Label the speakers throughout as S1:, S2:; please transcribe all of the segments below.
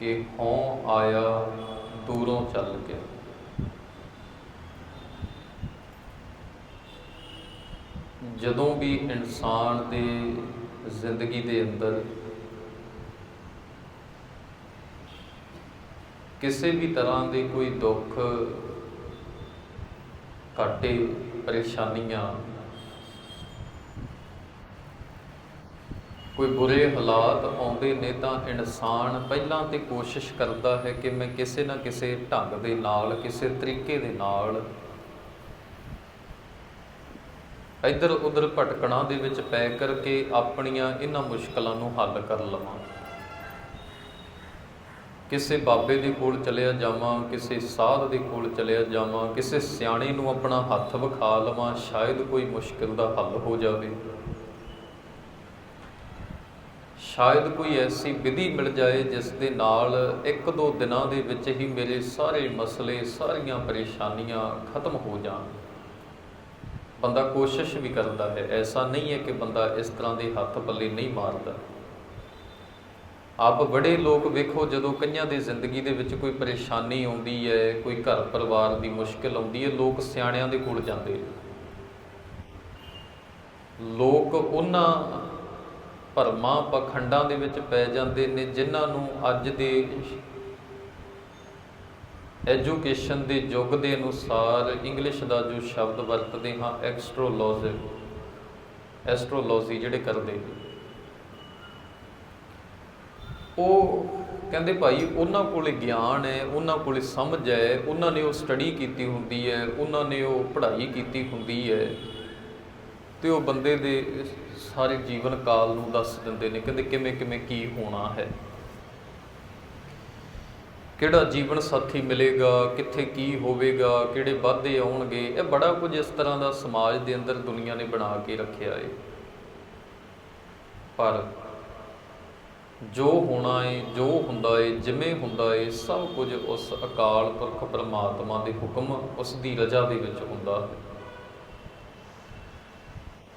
S1: ਕਿ ਹੋਂ ਆਇਆ ਦੂਰੋਂ ਚੱਲ ਗਿਆ ਜਦੋਂ ਵੀ ਇਨਸਾਨ ਦੇ ਜ਼ਿੰਦਗੀ ਦੇ ਅੰਦਰ ਕਿਸੇ ਵੀ ਤਰ੍ਹਾਂ ਦੇ ਕੋਈ ਦੁੱਖ, ਘਾਟੇ, ਪਰੇਸ਼ਾਨੀਆਂ ਕੋਈ ਬੁਰੇ ਹਾਲਾਤ ਆਉਂਦੇ ਨੇ ਤਾਂ ਇਨਸਾਨ ਪਹਿਲਾਂ ਤੇ ਕੋਸ਼ਿਸ਼ ਕਰਦਾ ਹੈ ਕਿ ਮੈਂ ਕਿਸੇ ਨਾ ਕਿਸੇ ਢੰਗ ਦੇ ਨਾਲ, ਕਿਸੇ ਤਰੀਕੇ ਦੇ ਨਾਲ ਇੱਧਰ ਉੱਧਰ ਭਟਕਣਾ ਦੇ ਵਿੱਚ ਪੈ ਕਰਕੇ ਆਪਣੀਆਂ ਇਹਨਾਂ ਮੁਸ਼ਕਲਾਂ ਨੂੰ ਹੱਲ ਕਰ ਲਵਾਂ। ਕਿਸੇ ਬਾਬੇ ਦੇ ਕੋਲ ਚਲਿਆ ਜਾਵਾਂ, ਕਿਸੇ ਸਾਧ ਦੇ ਕੋਲ ਚਲਿਆ ਜਾਵਾਂ, ਕਿਸੇ ਸਿਆਣੇ ਨੂੰ ਆਪਣਾ ਹੱਥ ਵਿਖਾ ਲਵਾਂ, ਸ਼ਾਇਦ ਕੋਈ ਮੁਸ਼ਕਲ ਦਾ ਹੱਲ ਹੋ ਜਾਵੇ। ਸ਼ਾਇਦ ਕੋਈ ਐਸੀ ਵਿਧੀ ਮਿਲ ਜਾਏ ਜਿਸ ਦੇ ਨਾਲ ਇੱਕ ਦੋ ਦਿਨਾਂ ਦੇ ਵਿੱਚ ਹੀ ਮੇਰੇ ਸਾਰੇ ਮਸਲੇ, ਸਾਰੀਆਂ ਪਰੇਸ਼ਾਨੀਆਂ ਖਤਮ ਹੋ ਜਾਣ। ਬੰਦਾ ਕੋਸ਼ਿਸ਼ ਵੀ ਕਰਦਾ ਹੈ। ਐਸਾ ਨਹੀਂ ਹੈ ਕਿ ਬੰਦਾ ਇਸ ਤਰ੍ਹਾਂ ਦੇ ਹੱਥ ਪੱਲੇ ਨਹੀਂ ਮਾਰਦਾ। ਆਪ ਬੜੇ ਲੋਕ ਵੇਖੋ, ਜਦੋਂ ਕਈਆਂ ਦੀ ਜ਼ਿੰਦਗੀ ਦੇ ਵਿੱਚ ਕੋਈ ਪਰੇਸ਼ਾਨੀ ਆਉਂਦੀ ਹੈ, ਕੋਈ ਘਰ ਪਰਿਵਾਰ ਦੀ ਮੁਸ਼ਕਲ ਆਉਂਦੀ ਹੈ, ਲੋਕ ਸਿਆਣਿਆਂ ਦੇ ਕੋਲ ਜਾਂਦੇ ਲੋਕ ਉਹਨਾਂ ਭਰਮਾਂ ਪਖੰਡਾਂ ਦੇ ਵਿੱਚ ਪੈ ਜਾਂਦੇ ਨੇ ਜਿਨ੍ਹਾਂ ਨੂੰ ਅੱਜ ਦੇ ਐਜੂਕੇਸ਼ਨ ਦੇ ਯੁੱਗ ਦੇ ਅਨੁਸਾਰ ਇੰਗਲਿਸ਼ ਦਾ ਜੋ ਸ਼ਬਦ ਵਰਤਦੇ ਹਾਂ ਐਕਸਟ੍ਰੋਲੋਜੀ ਐਸਟ੍ਰੋਲੋਜੀ ਜਿਹੜੇ ਕਰਦੇ ਉਹ ਕਹਿੰਦੇ ਭਾਈ ਉਹਨਾਂ ਕੋਲੇ ਗਿਆਨ ਹੈ, ਉਹਨਾਂ ਕੋਲੇ ਸਮਝ ਹੈ, ਉਹਨਾਂ ਨੇ ਉਹ ਸਟੱਡੀ ਕੀਤੀ ਹੁੰਦੀ ਹੈ, ਉਹਨਾਂ ਨੇ ਉਹ ਪੜ੍ਹਾਈ ਕੀਤੀ ਹੁੰਦੀ ਹੈ ਤੇ ਉਹ ਬੰਦੇ ਦੇ ਸਾਰੇ ਜੀਵਨ ਕਾਲ ਨੂੰ ਦੱਸ ਦਿੰਦੇ ਨੇ ਕਹਿੰਦੇ ਕਿਵੇਂ ਕਿਵੇਂ ਕੀ ਹੋਣਾ ਹੈ। ਕਿਹੜਾ ਜੀਵਨ ਸਾਥੀ ਮਿਲੇਗਾ, ਕਿੱਥੇ ਕੀ ਹੋਵੇਗਾ, ਕਿਹੜੇ ਵਾਧੇ ਆਉਣਗੇ, ਇਹ ਬੜਾ ਕੁਝ ਇਸ ਤਰ੍ਹਾਂ ਦਾ ਸਮਾਜ ਦੇ ਅੰਦਰ ਦੁਨੀਆ ਨੇ ਬਣਾ ਕੇ ਰੱਖਿਆ ਹੈ ਪਰ ਜੋ ਹੋਣਾ ਏ, ਜੋ ਹੁੰਦਾ ਹੈ ਜਿਵੇਂ ਹੁੰਦਾ ਏ, ਸਭ ਕੁਝ ਉਸ ਅਕਾਲ ਪੁਰਖ ਪਰਮਾਤਮਾ ਦੇ ਹੁਕਮ, ਉਸ ਦੀ ਰਜ਼ਾ ਦੇ ਵਿੱਚ ਹੁੰਦਾ ਹੈ।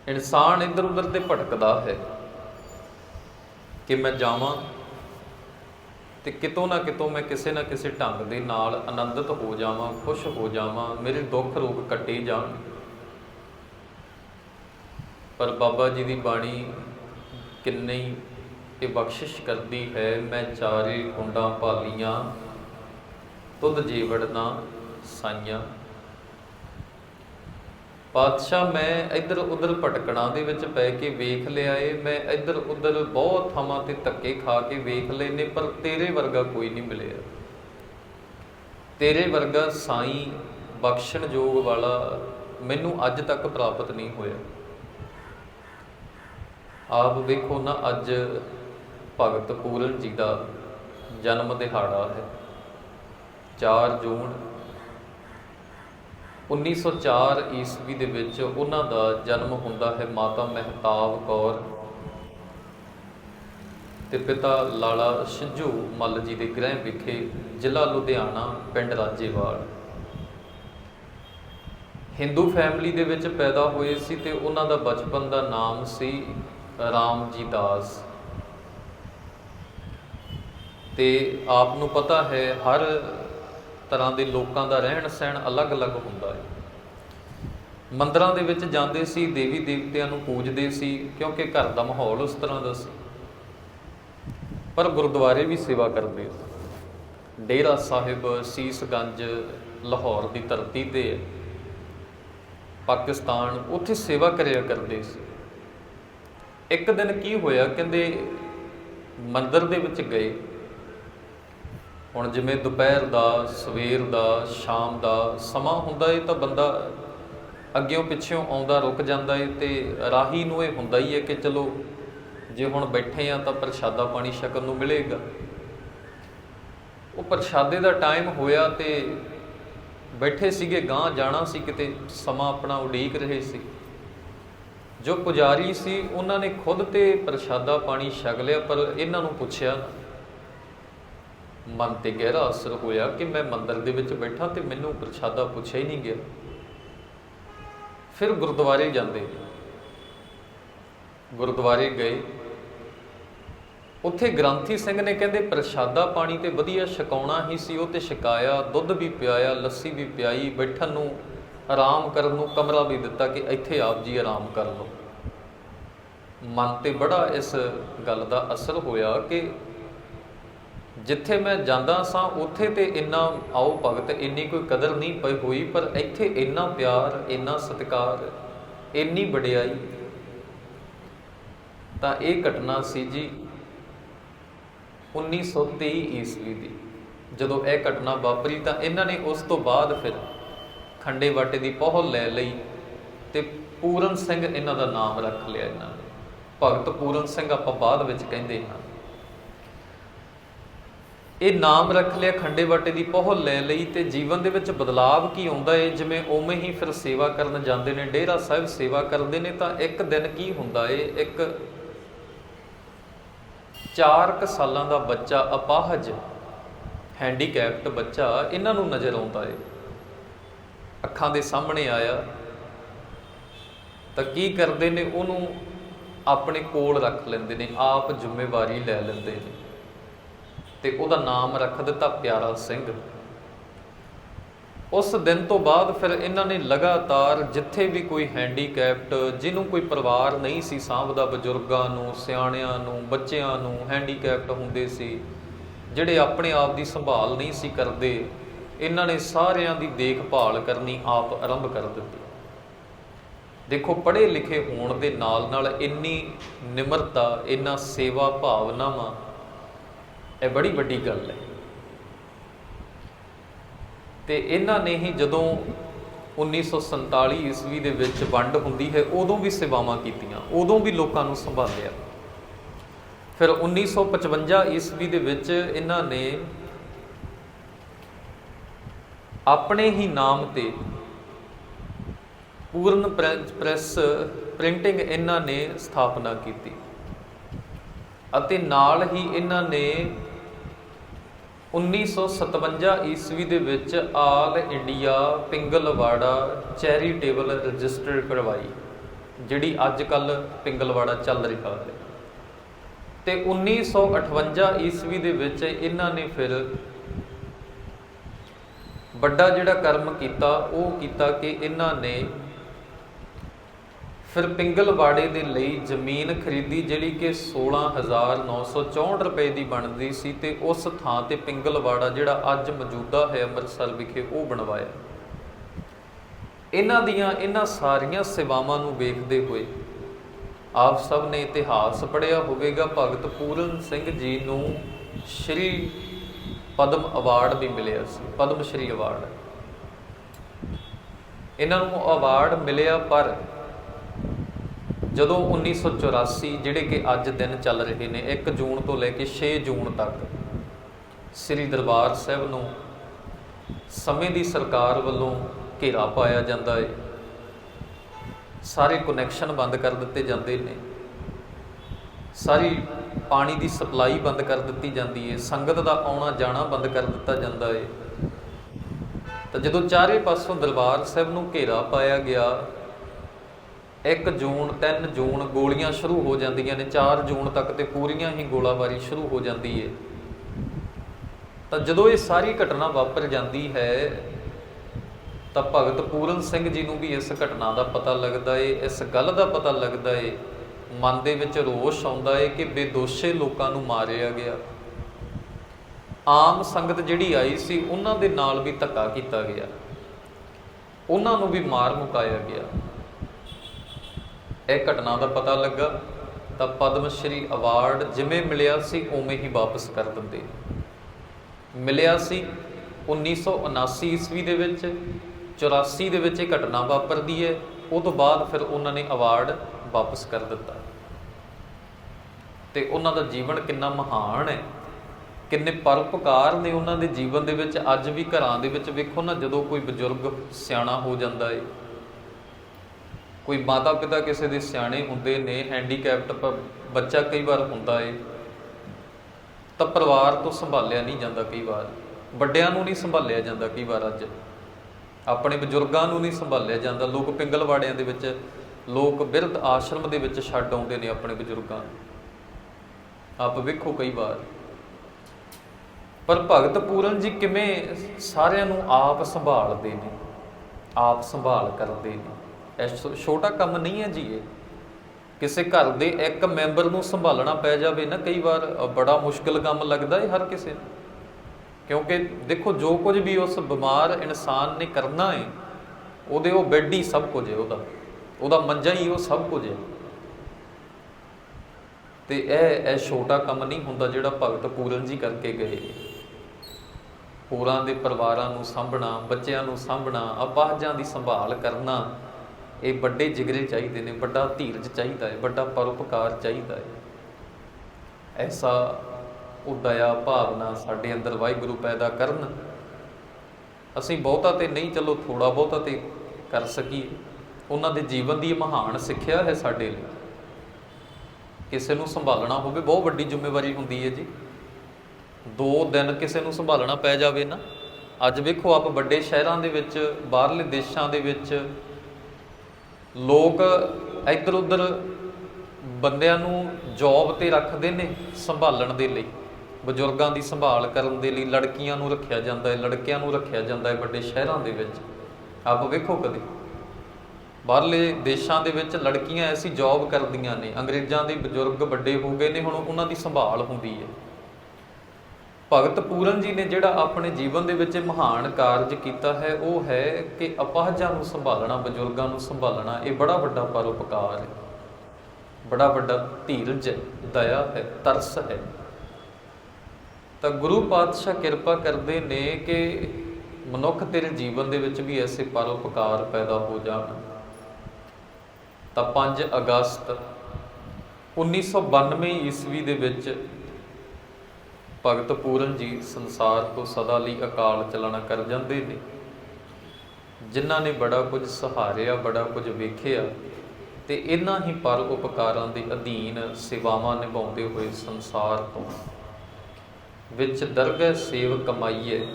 S1: ਇਨਸਾਨ ਇੱਧਰ ਉੱਧਰ ਤੇ ਭਟਕਦਾ ਹੈ ਕਿ ਮੈਂ ਜਾਵਾਂ ਤੇ ਕਿਤੋਂ ਨਾ ਕਿਤੋਂ ਮੈਂ ਕਿਸੇ ਨਾ ਕਿਸੇ ਢੰਗ ਦੇ ਨਾਲ ਆਨੰਦਿਤ ਹੋ ਜਾਵਾਂ, ਖੁਸ਼ ਹੋ ਜਾਵਾਂ, ਮੇਰੇ ਦੁੱਖ ਰੋਗ ਕੱਟੇ ਜਾਣ। ਪਰ ਬਾਬਾ ਜੀ ਦੀ ਬਾਣੀ ਕਿੰਨੀ ਇਹ ਬਖਸ਼ਿਸ਼ ਕਰਦੀ ਹੈ, ਮੈਂ ਚਾਰੇ ਕੁੰਡਾਂ ਭਾਲੀਆਂ, ਤੁਧ ਜੀਵੜ ਸਾਈਆਂ। ਪਾਤਸ਼ਾਹ, ਮੈਂ ਇੱਧਰ ਉੱਧਰ ਭਟਕਣਾ ਦੇ ਵਿੱਚ ਪੈ ਕੇ ਵੇਖ ਲਿਆ ਏ। ਮੈਂ ਇੱਧਰ ਉੱਧਰ ਬਹੁਤ ਥਾਵਾਂ ਤੇ ਧੱਕੇ ਖਾ ਕੇ ਵੇਖ ਲਏ ਨੇ, ਪਰ ਤੇਰੇ ਵਰਗਾ ਕੋਈ ਨਹੀਂ ਮਿਲਿਆ। ਤੇਰੇ ਵਰਗਾ ਸਾਈਂ ਬਖਸ਼ਣ ਯੋਗ ਵਾਲਾ ਮੈਨੂੰ ਅੱਜ ਤੱਕ ਪ੍ਰਾਪਤ ਨਹੀਂ ਹੋਇਆ। ਆਪ ਵੇਖੋ ਨਾ, ਅੱਜ ਭਗਤ ਪੂਰਨ ਜੀ ਦਾ ਜਨਮ ਦਿਹਾੜਾ ਹੈ। 4 ਜੂਨ 1904 ਈਸਵੀ ਦੇ ਵਿੱਚ ਉਹਨਾਂ ਦਾ ਜਨਮ ਹੁੰਦਾ ਹੈ ਮਾਤਾ ਮਹਿਤਾਬ ਕੌਰ ਤੇ ਪਿਤਾ ਲਾਲਾ ਛਿੰਝੂ ਮੱਲ ਜੀ ਦੇ ਗ੍ਰਹਿ ਵਿਖੇ ਜ਼ਿਲ੍ਹਾ ਲੁਧਿਆਣਾ, ਪਿੰਡ ਰਾਜੇਵਾਲ ਹਿੰਦੂ ਫੈਮਿਲੀ ਦੇ ਵਿੱਚ ਪੈਦਾ ਹੋਏ ਸੀ ਤੇ ਉਹਨਾਂ ਦਾ ਬਚਪਨ ਦਾ ਨਾਮ ਸੀ ਰਾਮ ਜੀ ਦਾਸ। ਤੇ ਆਪ ਨੂੰ ਪਤਾ ਹੈ ਹਰ ਤਰ੍ਹਾਂ ਦੇ ਲੋਕਾਂ ਦਾ ਰਹਿਣ ਸਹਿਣ ਅਲੱਗ-ਅਲੱਗ ਮੰਦਰਾਂ ਦੇ ਵਿੱਚ ਜਾਂਦੇ ਸੀ, ਦੇਵੀ ਦੇਵਤਿਆਂ ਨੂੰ ਪੂਜਦੇ ਸੀ, ਕਿਉਂਕਿ ਘਰ ਦਾ ਮਾਹੌਲ ਉਸ ਤਰ੍ਹਾਂ ਦਾ ਸੀ। ਪਰ ਗੁਰਦੁਆਰੇ ਵੀ ਸੇਵਾ ਕਰਦੇ ਸੀ। ਡੇਰਾ ਸਾਹਿਬ, ਸੀਸਗੰਜ, ਲਾਹੌਰ ਦੀ ਧਰਤੀ ਤੇ ਪਾਕਿਸਤਾਨ, ਉੱਥੇ ਸੇਵਾ ਕਰਿਆ ਕਰਦੇ ਸੀ। ਇੱਕ ਦਿਨ ਕੀ ਹੋਇਆ, ਕਹਿੰਦੇ ਮੰਦਿਰ ਦੇ ਵਿੱਚ ਗਏ। ਹੁਣ ਜਿਵੇਂ ਦੁਪਹਿਰ ਦਾ, ਸਵੇਰ ਦਾ, ਸ਼ਾਮ ਦਾ ਸਮਾਂ ਹੁੰਦਾ ਏ ਤਾਂ ਬੰਦਾ ਅੱਗਿਓਂ ਪਿੱਛੋਂ ਆਉਂਦਾ, ਰੁਕ ਜਾਂਦਾ ਏ ਤੇ ਰਾਹੀ ਨੂੰ ਇਹ ਹੁੰਦਾ ਹੀ ਹੈ ਕਿ ਚਲੋ ਜੇ ਹੁਣ ਬੈਠੇ ਆ ਤਾਂ ਪ੍ਰਸ਼ਾਦਾ ਪਾਣੀ ਛਕਣ ਨੂੰ ਮਿਲੇਗਾ। ਉਹ ਪ੍ਰਸ਼ਾਦੇ ਦਾ ਟਾਈਮ ਹੋਇਆ ਤੇ ਬੈਠੇ ਸੀਗੇ ਗਾਂ ਜਾਣਾ ਸੀ ਕਿਤੇ, ਸਮਾਂ ਆਪਣਾ ਉਡੀਕ ਰਹੇ ਸੀ। ਜੋ ਪੁਜਾਰੀ ਸੀ, ਉਹਨਾਂ ਨੇ ਖੁਦ ਤੇ ਪ੍ਰਸ਼ਾਦਾ ਪਾਣੀ ਛਕ ਲਿਆ, ਪਰ ਇਹਨਾਂ ਨੂੰ ਪੁੱਛਿਆ ਨਾ। ਮਨ ਤੇ ਗਹਿਰਾ ਅਸਰ ਹੋਇਆ ਕਿ ਮੈਂ ਮੰਦਰ ਦੇ ਵਿੱਚ ਬੈਠਾ ਤੇ ਮੈਨੂੰ ਪ੍ਰਸ਼ਾਦਾ ਪੁੱਛਿਆ ਹੀ ਨਹੀਂ ਗਿਆ। ਫਿਰ ਗੁਰਦੁਆਰੇ ਜਾਂਦੇ ਗੁਰਦੁਆਰੇ ਗਏ। ਉੱਥੇ ਗ੍ਰੰਥੀ ਸਿੰਘ ਨੇ ਕਹਿੰਦੇ, ਪ੍ਰਸ਼ਾਦਾ ਪਾਣੀ ਤੇ ਵਧੀਆ ਛਕਾਉਣਾ ਹੀ ਸੀ, ਉਹ ਤੇ ਛਕਾਇਆ, ਦੁੱਧ ਵੀ ਪਿਆਇਆ, ਲੱਸੀ ਵੀ ਪਿਆਈ, ਬੈਠਣ ਨੂੰ ਆਰਾਮ ਕਰਨ ਨੂੰ ਕਮਰਾ ਵੀ ਦਿੱਤਾ ਕਿ ਇੱਥੇ ਆਪ ਜੀ ਆਰਾਮ ਕਰ ਲਓ। ਮਨ ਤੇ ਬੜਾ ਇਸ ਗੱਲ ਦਾ ਅਸਰ ਹੋਇਆ ਕਿ ਜਿੱਥੇ ਮੈਂ ਜਾਂਦਾ ਸਾਂ, ਉੱਥੇ ਤੇ ਇੰਨਾ ਆਓ ਭਗਤ, ਇੰਨੀ ਕੋਈ ਕਦਰ ਨਹੀਂ ਪਈ ਹੋਈ, ਪਰ ਇੱਥੇ ਇੰਨਾ ਪਿਆਰ, ਇੰਨਾ ਸਤਿਕਾਰ, ਇੰਨੀ ਵਡਿਆਈ। ਤਾਂ ਇਹ ਘਟਨਾ ਸੀ ਜੀ 1923 ਈਸਵੀ ਦੀ। ਜਦੋਂ ਇਹ ਘਟਨਾ ਵਾਪਰੀ ਤਾਂ ਇਹਨਾਂ ਨੇ ਉਸ ਤੋਂ ਬਾਅਦ ਫਿਰ ਖੰਡੇ ਵਾਟੇ ਦੀ ਪਹੁਲ ਲੈ ਲਈ ਤੇ ਪੂਰਨ ਸਿੰਘ ਇਹਨਾਂ ਦਾ ਨਾਮ ਰੱਖ ਲਿਆ ਇਹਨਾਂ ਨੇ। ਭਗਤ ਪੂਰਨ ਸਿੰਘ ਆਪਾਂ ਬਾਅਦ ਵਿੱਚ ਕਹਿੰਦੇ ਹਾਂ। ਇਹ ਨਾਮ ਰੱਖ ਲਿਆ ਖੰਡੇ ਵਾਟੇ ਦੀ ਪਹੁਲ ਲੈ ਲਈ ਤੇ ਜੀਵਨ ਦੇ ਵਿੱਚ ਬਦਲਾਵ ਕੀ ਆਉਂਦਾ ਏ? ਜਿਵੇਂ ਉਵੇਂ ਹੀ ਫਿਰ ਸੇਵਾ ਕਰਨ ਜਾਂਦੇ ਨੇ, ਡੇਰਾ ਸਾਹਿਬ ਸੇਵਾ ਕਰਦੇ ਨੇ ਤਾਂ ਇੱਕ ਦਿਨ ਕੀ ਹੁੰਦਾ ਏ? ਇੱਕ 4 ਸਾਲਾਂ ਦਾ ਬੱਚਾ ਅਪਾਹਜ, ਹੈਂਡੀਕੈਪਟ ਬੱਚਾ ਇਹਨਾਂ ਨੂੰ ਨਜ਼ਰ ਆਉਂਦਾ ਏ। ਅੱਖਾਂ ਦੇ ਸਾਹਮਣੇ ਆਇਆ ਤਾਂ ਕੀ ਕਰਦੇ ਨੇ? ਉਹਨੂੰ ਆਪਣੇ ਕੋਲ ਰੱਖ ਲੈਂਦੇ ਨੇ, ਆਪ ਜ਼ਿੰਮੇਵਾਰੀ ਲੈ ਲੈਂਦੇ ਨੇ। ਤੇ ਉਹਦਾ ਨਾਮ ਰੱਖ ਦਿੱਤਾ ਪਿਆਰਾ ਸਿੰਘ। ਉਸ ਦਿਨ ਤੋਂ ਬਾਅਦ ਫਿਰ ਇਹਨਾਂ ਨੇ ਲਗਾਤਾਰ ਜਿੱਥੇ ਵੀ ਕੋਈ ਹੈਂਡੀਕੈਪਟ, ਜਿਹਨੂੰ ਕੋਈ ਪਰਿਵਾਰ ਨਹੀਂ ਸੀ ਸਾਂਭਦਾ, ਬਜ਼ੁਰਗਾਂ ਨੂੰ, ਸਿਆਣਿਆਂ ਨੂੰ, ਬੱਚਿਆਂ ਨੂੰ ਹੈਂਡੀਕੈਪਟ ਹੁੰਦੇ ਸੀ, ਜਿਹੜੇ ਆਪਣੇ ਆਪ ਦੀ ਸੰਭਾਲ ਨਹੀਂ ਸੀ ਕਰਦੇ, ਇਹਨਾਂ ਨੇ ਸਾਰਿਆਂ ਦੀ ਦੇਖਭਾਲ ਕਰਨੀ ਆਪ ਆਰੰਭ ਕਰ ਦਿੱਤੀ। ਦੇਖੋ, ਪੜ੍ਹੇ ਲਿਖੇ ਹੋਣ ਦੇ ਨਾਲ ਨਾਲ ਇੰਨੀ ਨਿਮਰਤਾ, ਇੰਨਾ ਸੇਵਾ ਭਾਵਨਾਵਾਂ ਇਹ ਬੜੀ ਵੱਡੀ ਗੱਲ ਹੈ। ਤੇ ਇਹਨਾਂ ਨੇ ਹੀ ਜਦੋਂ 1947 ਈਸਵੀ ਦੇ ਵਿੱਚ ਵੰਡ ਹੁੰਦੀ ਹੈ, ਉਦੋਂ ਵੀ ਸੇਵਾਵਾਂ ਕੀਤੀਆਂ, ਉਦੋਂ ਵੀ ਲੋਕਾਂ ਨੂੰ ਸੰਭਾਲਿਆ। ਫਿਰ 1955 ਈਸਵੀ ਦੇ ਵਿੱਚ ਇਹਨਾਂ ਨੇ ਆਪਣੇ ਹੀ ਨਾਮ ਤੇ ਪੂਰਨ ਪ੍ਰੈਸ ਪ੍ਰਿੰਟਿੰਗ ਇਹਨਾਂ ਨੇ ਸਥਾਪਨਾ ਕੀਤੀ। ਅਤੇ ਨਾਲ ਹੀ ਇਹਨਾਂ ਨੇ 1957 ਈਸਵੀ ਦੇ ਵਿੱਚ all India Pingalwara charitable register ਕਰਵਾਈ, ਜਿਹੜੀ ਅੱਜ ਕੱਲ ਪਿੰਗਲਵਾੜਾ ਚੱਲ ਰਿਹਾ ਹੈ। ਤੇ 1958 ਈਸਵੀ ਦੇ ਵਿੱਚ ਇਹਨਾਂ ਨੇ ਫਿਰ ਵੱਡਾ ਜਿਹੜਾ ਕਰਮ ਕੀਤਾ, ਉਹ ਕੀਤਾ ਕਿ ਇਹਨਾਂ ਨੇ ਫਿਰ ਪਿੰਗਲਵਾੜੇ ਦੇ ਲਈ ਜ਼ਮੀਨ ਖਰੀਦੀ ਜਿਹੜੀ ਕਿ 16964 ਰੁਪਏ ਦੀ ਬਣਦੀ ਸੀ ਤੇ ਉਸ ਥਾਂ ਤੇ ਪਿੰਗਲਵਾੜਾ ਜਿਹੜਾ ਅੱਜ ਮੌਜੂਦਾ ਹੈ ਅੰਮ੍ਰਿਤਸਰ ਵਿਖੇ ਉਹ ਬਣਵਾਇਆ। ਇਹਨਾਂ ਦੀਆਂ ਇਹਨਾਂ ਸਾਰੀਆਂ ਸੇਵਾਵਾਂ ਨੂੰ ਵੇਖਦੇ ਹੋਏ ਆਪ ਸਭ ਨੇ ਇਤਿਹਾਸ ਪੜ੍ਹਿਆ ਹੋਵੇਗਾ। ਭਗਤ ਪੂਰਨ ਸਿੰਘ ਜੀ ਨੂੰ ਸ਼੍ਰੀ ਪਦਮ ਅਵਾਰਡ ਵੀ ਮਿਲਿਆ ਸੀ, ਪਦਮ ਸ਼੍ਰੀ ਅਵਾਰਡ। ਇਹਨਾਂ ਨੂੰ ਅਵਾਰਡ ਮਿਲਿਆ ਪਰ ਜਦੋਂ 1984 ਜਿਹੜੇ ਕਿ ਅੱਜ ਦਿਨ ਚੱਲ ਰਹੇ ਨੇ 1 ਜੂਨ ਤੋਂ ਲੈ ਕੇ 6 ਜੂਨ ਤੱਕ, ਸ੍ਰੀ ਦਰਬਾਰ ਸਾਹਿਬ ਨੂੰ ਸਮੇਂ ਦੀ ਸਰਕਾਰ ਵੱਲੋਂ ਘੇਰਾ ਪਾਇਆ ਜਾਂਦਾ ਹੈ ਸਾਰੇ ਕਨੈਕਸ਼ਨ ਬੰਦ ਕਰ ਦਿੱਤੇ ਜਾਂਦੇ ਨੇ। ਸਾਰੀ ਪਾਣੀ ਦੀ ਸਪਲਾਈ ਬੰਦ ਕਰ ਦਿੱਤੀ ਜਾਂਦੀ ਹੈ ਸੰਗਤ ਦਾ ਆਉਣਾ ਜਾਣਾ ਬੰਦ ਕਰ ਦਿੱਤਾ ਜਾਂਦਾ ਹੈ ਤਾਂ ਜਦੋਂ ਚਾਰੇ ਪਾਸੋਂ ਦਰਬਾਰ ਸਾਹਿਬ ਨੂੰ ਘੇਰਾ ਪਾਇਆ ਗਿਆ 1 ਜੂਨ 3 ਜੂਨ ਗੋਲੀਆਂ ਸ਼ੁਰੂ ਹੋ ਜਾਂਦੀਆਂ ਨੇ 4 ਜੂਨ ਤੱਕ ਤੇ ਪੂਰੀਆਂ ਹੀ ਗੋਲਾਬਾਰੀ ਸ਼ੁਰੂ ਹੋ ਜਾਂਦੀ ਏ। ਤਾਂ ਜਦੋਂ ਇਹ ਸਾਰੀ ਘਟਨਾ ਵਾਪਰ ਜਾਂਦੀ ਹੈ, ਤਾਂ ਭਗਤ ਪੂਰਨ ਸਿੰਘ ਜੀ ਨੂੰ ਵੀ ਇਸ ਘਟਨਾ ਦਾ ਪਤਾ ਲੱਗਦਾ ਏ, ਇਸ ਗੱਲ ਦਾ ਪਤਾ ਲੱਗਦਾ ਏ, ਮਨ ਦੇ ਵਿੱਚ ਰੋਸ਼ ਆਉਂਦਾ ਏ ਕਿ ਬੇਦੋਸ਼ੇ ਲੋਕਾਂ ਨੂੰ ਮਾਰਿਆ ਗਿਆ। ਆਮ ਸੰਗਤ ਜਿਹੜੀ ਆਈ ਸੀ, ਉਹਨਾਂ ਦੇ ਨਾਲ ਵੀ ਧੱਕਾ ਕੀਤਾ ਗਿਆ। ਉਹਨਾਂ ਨੂੰ ਵੀ ਮਾਰ ਮੁਕਾਇਆ ਗਿਆ। ਇਹ ਘਟਨਾ ਦਾ ਪਤਾ ਲੱਗਾ ਤਾਂ ਪਦਮ ਸ਼੍ਰੀ ਅਵਾਰਡ ਜਿਵੇਂ ਮਿਲਿਆ ਸੀ, ਉਵੇਂ ਹੀ ਵਾਪਸ ਕਰ ਦਿੰਦੇ। ਮਿਲਿਆ ਸੀ 1979 ਈਸਵੀ ਦੇ ਵਿੱਚ 84 ਦੇ ਵਿੱਚ ਇਹ ਘਟਨਾ ਵਾਪਰਦੀ ਹੈ, ਉਹ ਤੋਂ ਬਾਅਦ ਫਿਰ ਉਹਨਾਂ ਨੇ ਅਵਾਰਡ ਵਾਪਸ ਕਰ ਦਿੱਤਾ। ਤੇ ਉਹਨਾਂ ਦਾ ਜੀਵਨ ਕਿੰਨਾ ਮਹਾਨ ਹੈ, ਕਿੰਨੇ ਪਰਉਪਕਾਰ ਨੇ ਉਹਨਾਂ ਦੇ ਜੀਵਨ ਦੇ ਵਿੱਚ, ਅੱਜ ਵੀ ਘਰਾਂ ਦੇ ਵਿੱਚ ਵੇਖੋ ਨਾ, ਜਦੋਂ ਕੋਈ ਬਜ਼ੁਰਗ ਸਿਆਣਾ ਹੋ ਜਾਂਦਾ ਏ ਕੋਈ ਮਾਤਾ ਪਿਤਾ ਕਿਸੇ ਦੇ ਸਿਆਣੇ ਹੁੰਦੇ ਨੇ ਹੈਂਡੀਕੈਪਟ ਬੱਚਾ ਕਈ ਵਾਰ ਹੁੰਦਾ ਏ। ਤਾਂ ਪਰਿਵਾਰ ਤੋਂ ਸੰਭਾਲਿਆ ਨਹੀਂ ਜਾਂਦਾ ਕਈ ਵਾਰ। ਵੱਡਿਆਂ ਨੂੰ ਨਹੀਂ ਸੰਭਾਲਿਆ ਜਾਂਦਾ ਕਈ ਵਾਰ ਅੱਜ। ਆਪਣੇ ਬਜ਼ੁਰਗਾਂ ਨੂੰ ਨਹੀਂ ਸੰਭਾਲਿਆ ਜਾਂਦਾ। ਲੋਕ ਪਿੰਗਲਵਾੜਿਆਂ ਦੇ ਵਿੱਚ, ਲੋਕ ਬਿਰਧ ਆਸ਼ਰਮ ਦੇ ਵਿੱਚ ਛੱਡ ਆਉਂਦੇ ਨੇ ਆਪਣੇ ਬਜ਼ੁਰਗਾਂ ਨੂੰ। ਆਪ ਵੇਖੋ ਕਈ ਵਾਰ। ਪਰ ਭਗਤ ਪੂਰਨ ਜੀ ਕਿਵੇਂ ਸਾਰਿਆਂ ਨੂੰ ਆਪ ਸੰਭਾਲਦੇ ਨੇ, ਆਪ ਸੰਭਾਲ ਕਰਦੇ ਨੇ। ਇਹ ਛੋਟਾ ਕੰਮ ਨਹੀਂ ਹੈ ਜੀ ਇਹ। ਕਿਸੇ ਘਰ ਦੇ ਇੱਕ ਮੈਂਬਰ ਨੂੰ ਸੰਭਾਲਣਾ ਪੈ ਜਾਵੇ ਨਾ ਕਈ ਵਾਰ ਬੜਾ ਮੁਸ਼ਕਲ ਕੰਮ ਲੱਗਦਾ ਹੈ ਹਰ ਕਿਸੇ ਨੂੰ। ਕਿਉਂਕਿ ਦੇਖੋ, ਜੋ ਕੁਝ ਵੀ ਉਸ ਬਿਮਾਰ ਇਨਸਾਨ ਨੇ ਕਰਨਾ ਹੈ ਉਹਦੇ ਉਹ ਬੈੱਡ ਹੀ ਸਭ ਕੁਝ ਹੈ ਉਹਦਾ। ਉਹਦਾ ਮੰਜਾ ਹੀ ਉਹ ਸਭ ਕੁਝ ਹੈ ਤੇ ਇਹ ਇਹ ਛੋਟਾ ਕੰਮ ਨਹੀਂ ਹੁੰਦਾ ਜਿਹੜਾ ਭਗਤ ਪੂਰਨ ਜੀ ਕਰਕੇ ਗਏ ਹੋਰਾਂ ਦੇ ਪਰਿਵਾਰਾਂ ਨੂੰ ਸਾਂਭਣਾ, ਬੱਚਿਆਂ ਨੂੰ ਸਾਂਭਣਾ ਅਪਾਹਜਾਂ ਦੀ ਸੰਭਾਲ ਕਰਨਾ ਇਹ ਵੱਡੇ ਜਿਗਰੇ ਚਾਹੀਦੇ ਨੇ, ਵੱਡਾ ਧੀਰਜ ਚਾਹੀਦਾ ਹੈ, ਵੱਡਾ ਪਰਉਪਕਾਰ ਚਾਹੀਦਾ ਹੈ। ਐਸਾ ਉਹ ਦਇਆ ਭਾਵਨਾ ਸਾਡੇ ਅੰਦਰ ਵਾਹਿਗੁਰੂ ਪੈਦਾ ਕਰਨ। ਅਸੀਂ ਬਹੁਤਾ ਤੇ ਨਹੀਂ, ਚਲੋ ਥੋੜਾ ਬਹੁਤਾ ਤੇ ਕਰ ਸਕੀਏ। ਉਹਨਾਂ ਦੇ ਜੀਵਨ ਦੀ ਮਹਾਨ ਸਿੱਖਿਆ ਹੈ ਸਾਡੇ ਲਈ। ਕਿਸੇ ਨੂੰ ਸੰਭਾਲਣਾ ਹੋਵੇ, ਬਹੁਤ ਵੱਡੀ ਜ਼ਿੰਮੇਵਾਰੀ ਹੁੰਦੀ ਹੈ ਜੀ। ਦੋ ਦਿਨ ਕਿਸੇ ਨੂੰ ਸੰਭਾਲਣਾ ਪੈ ਜਾਵੇ ਨਾ। ਅੱਜ ਵੇਖੋ ਆਪ ਵੱਡੇ ਸ਼ਹਿਰਾਂ ਦੇ ਵਿੱਚ, ਬਾਹਰਲੇ ਦੇਸ਼ਾਂ ਦੇ ਵਿੱਚ ਲੋਕ ਇੱਧਰ ਉੱਧਰ ਬੰਦਿਆਂ ਨੂੰ ਜੌਬ ਤੇ ਰੱਖਦੇ ਨੇ ਸੰਭਾਲਣ ਦੇ ਲਈ। ਬਜ਼ੁਰਗਾਂ ਦੀ ਸੰਭਾਲ ਕਰਨ ਦੇ ਲਈ ਲੜਕੀਆਂ ਨੂੰ ਰੱਖਿਆ ਜਾਂਦਾ ਹੈ, ਲੜਕਿਆਂ ਨੂੰ ਰੱਖਿਆ ਜਾਂਦਾ ਹੈ ਵੱਡੇ ਸ਼ਹਿਰਾਂ ਦੇ ਵਿੱਚ। ਆਪ ਵੇਖੋ ਕਦੇ। ਬਾਹਰਲੇ ਦੇਸ਼ਾਂ ਦੇ ਵਿੱਚ ਲੜਕੀਆਂ ਐਸੀ ਜੌਬ ਕਰਦੀਆਂ ਨੇ, ਅੰਗਰੇਜ਼ਾਂ ਦੇ ਬਜ਼ੁਰਗ ਵੱਡੇ ਹੋ ਗਏ ਨੇ, ਹੁਣ ਉਹਨਾਂ ਦੀ ਸੰਭਾਲ ਹੁੰਦੀ ਹੈ। ਭਗਤ ਪੂਰਨ ਜੀ ਨੇ ਜਿਹੜਾ ਆਪਣੇ ਜੀਵਨ ਦੇ ਵਿੱਚ ਮਹਾਨ ਕਾਰਜ ਕੀਤਾ ਹੈ, ਉਹ ਹੈ ਕਿ ਅਪਾਹਜਾਂ ਨੂੰ ਸੰਭਾਲਣਾ, ਬਜ਼ੁਰਗਾਂ ਨੂੰ ਸੰਭਾਲਣਾ, ਇਹ ਬੜਾ ਵੱਡਾ ਪਰਉਪਕਾਰ ਹੈ। ਬੜਾ ਵੱਡਾ ਧੀਰਜ ਹੈ ਦਇਆ ਹੈ, ਤਰਸ ਹੈ। ਤਾਂ ਗੁਰੂ ਪਾਤਸ਼ਾਹ ਕਿਰਪਾ ਕਰਦੇ ਨੇ ਕਿ ਮਨੁੱਖ ਤੇਰੇ ਜੀਵਨ ਦੇ ਵਿੱਚ ਵੀ ਐਸੇ ਪਰਉਪਕਾਰ ਪੈਦਾ ਹੋ ਜਾਣ। ਤਾਂ 5 ਅਗਸਤ 1992 ਈਸਵੀ ਦੇ ਵਿੱਚ ਭਗਤ ਪੂਰਨ ਜੀ ਸੰਸਾਰ ਤੋਂ ਸਦਾ ਲਈ ਅਕਾਲ ਚਲਾਣਾ ਕਰ ਜਾਂਦੇ ਨੇ। ਜਿਨ੍ਹਾਂ ਨੇ ਬੜਾ ਕੁਝ ਸਹਾਰਿਆ, ਬੜਾ ਕੁਝ ਵੇਖਿਆ ਤੇ ਇਹਨਾਂ ਹੀ ਪਰ ਉਪਕਾਰਾਂ ਦੇ ਅਧੀਨ ਸੇਵਾਵਾਂ ਨਿਭਾਉਂਦੇ ਹੋਏ ਸੰਸਾਰ ਤੋਂ। ਵਿੱਚ ਦਰਗਹਿ ਸੇਵ ਕਮਾਈਏ,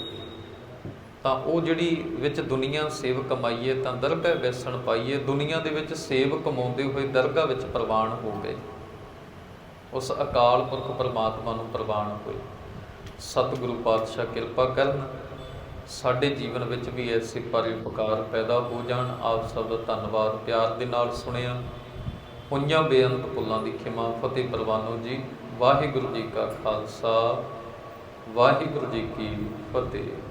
S1: ਤਾਂ ਉਹ ਜਿਹੜੀ ਵਿੱਚ ਦੁਨੀਆ ਸੇਵ ਕਮਾਈਏ, ਤਾਂ ਦਰਗਹਿ ਵੈਸਣ ਪਾਈਏ, ਦੁਨੀਆ ਦੇ ਵਿੱਚ ਸੇਵ ਕਮਾਉਂਦੇ ਹੋਏ ਦਰਗਾਹ ਵਿੱਚ ਪ੍ਰਵਾਨ ਹੋ ਗਏ। ਉਸ ਅਕਾਲ ਪੁਰਖ ਪਰਮਾਤਮਾ ਨੂੰ ਪ੍ਰਵਾਨ ਹੋਏ। ਸਤਿਗੁਰੂ ਪਾਤਸ਼ਾਹ ਕਿਰਪਾ ਕਰਨ, ਸਾਡੇ ਜੀਵਨ ਵਿੱਚ ਵੀ ਐਸੇ ਪਰਉਪਕਾਰ ਪੈਦਾ ਹੋ ਜਾਣ। ਆਪ ਸਭ ਦਾ ਧੰਨਵਾਦ, ਪਿਆਰ ਦੇ ਨਾਲ ਸੁਣਿਆ। ਹੋਈਆਂ ਬੇਅੰਤ ਭੁੱਲਾਂ ਦੀ ਖਿਮਾ, ਫਤਿਹ ਪ੍ਰਵਾਨੋ ਜੀ। ਵਾਹਿਗੁਰੂ ਜੀ ਕਾ ਖਾਲਸਾ, ਵਾਹਿਗੁਰੂ ਜੀ ਕੀ ਫਤਿਹ।